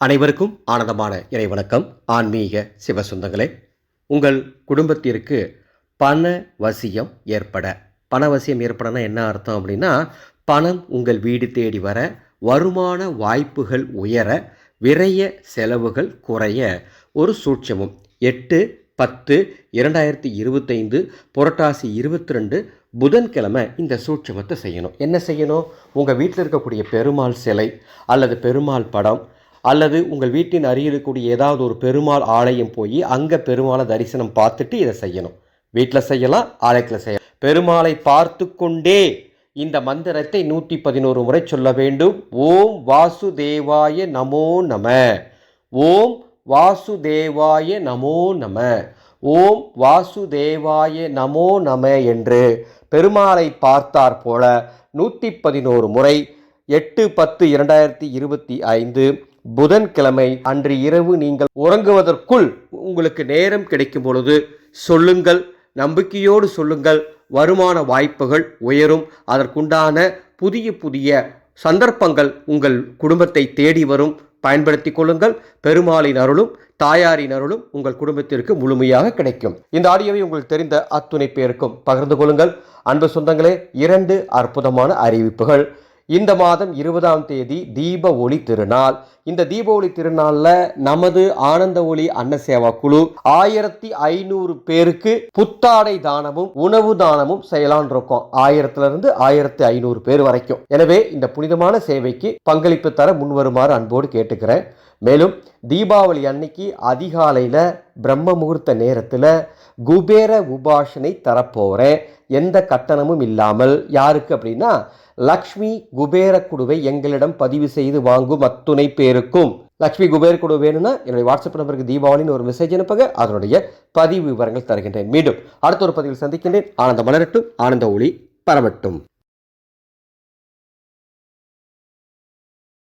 அனைவருக்கும் ஆனந்தமான இறை வணக்கம் ஆன்மீக சிவசுந்தங்களே உங்கள் குடும்பத்திற்கு பண வசியம் ஏற்பட பண வசியம் ஏற்படனா என்ன அர்த்தம் அப்படின்னா பணம் உங்கள் வீடு தேடி வர வருமான வாய்ப்புகள் உயர விரைய செலவுகள் குறைய ஒரு சூட்சமும். எட்டு பத்து இரண்டாயிரத்தி இருபத்தைந்து புரட்டாசி இருபத்தி ரெண்டு புதன்கிழமை இந்த சூட்சமத்தை செய்யணும். என்ன செய்யணும்? உங்கள் வீட்டில் இருக்கக்கூடிய பெருமாள் சிலை அல்லது பெருமாள் படம் அல்லது உங்கள் வீட்டின் அருகில் இருக்கக்கூடிய ஏதாவது ஒரு பெருமாள் ஆலயம் போய் அங்கே பெருமாளை தரிசனம் பார்த்துட்டு இதை செய்யணும். வீட்டில் செய்யலாம் ஆலயத்தில் செய்யலாம். பெருமாளை பார்த்து கொண்டே இந்த மந்திரத்தை நூற்றி பதினோரு முறை சொல்ல வேண்டும். ஓம் வாசுதேவாய நமோ நம. ஓம் வாசுதேவாய நமோ நம. ஓம் வாசுதேவாய நமோ நம என்று பெருமாளை பார்த்தார் போல நூற்றி பதினோரு முறை எட்டு பத்து இரண்டாயிரத்தி இருபத்தி ஐந்து புதன்கிழமை அன்று இரவு நீங்கள் உறங்குவதற்குள் உங்களுக்கு நேரம் கிடைக்கும் பொழுது சொல்லுங்கள் நம்பிக்கையோடு சொல்லுங்கள். வருமான வாய்ப்புகள் உயரும். அதற்குண்டான புதிய புதிய சந்தர்ப்பங்கள் உங்கள் குடும்பத்தை தேடி வரும். பயன்படுத்தி கொள்ளுங்கள். பெருமாளின் அருளும் தாயாரின் அருளும் உங்கள் குடும்பத்திற்கு முழுமையாக கிடைக்கும். இந்த ஆடியோவை உங்களுக்கு தெரிந்த அத்துணை பேருக்கும் பகிர்ந்து கொள்ளுங்கள். அன்பு சொந்தங்களே இரண்டு அற்புதமான அறிவிப்புகள். இந்த மாதம் இருபதாம் தேதி தீப ஒளி திருநாள். இந்த தீப ஒளி திருநாளில் நமது ஆனந்த ஒளி அன்னசேவா குழு ஆயிரத்தி ஐநூறு பேருக்கு புத்தாடை தானமும் உணவு தானமும் செய்யலான் இருக்கோம். ஆயிரத்துல இருந்து ஆயிரத்தி ஐநூறு பேர் வரைக்கும். எனவே இந்த புனிதமான சேவைக்கு பங்களிப்பு தர முன்வருமாறு அன்போடு கேட்டுக்கிறேன். மேலும் தீபாவளி அன்னைக்கு அதிகாலையில் பிரம்ம முகூர்த்த நேரத்தில் குபேர உபாசனை தரப்போகிறேன் எந்த கட்டணமும் இல்லாமல் யாருக்கு அப்படின்னா லக்ஷ்மி குபேர குடுவை எங்களிடம் பதிவு செய்து வாங்கும் அத்துணை பேருக்கும். லக்ஷ்மி குபேர குடு வேணும்னா என்னுடைய வாட்ஸ்அப் நம்பருக்கு தீபாவளின்னு ஒரு மெசேஜ் அனுப்புங்க அதனுடைய பதிவு விவரங்கள் தருகின்றேன். மீண்டும் அடுத்த ஒரு பதிவில் சந்திக்கின்றேன். ஆனந்த மலரட்டும் ஆனந்த ஒளி பரவட்டும்.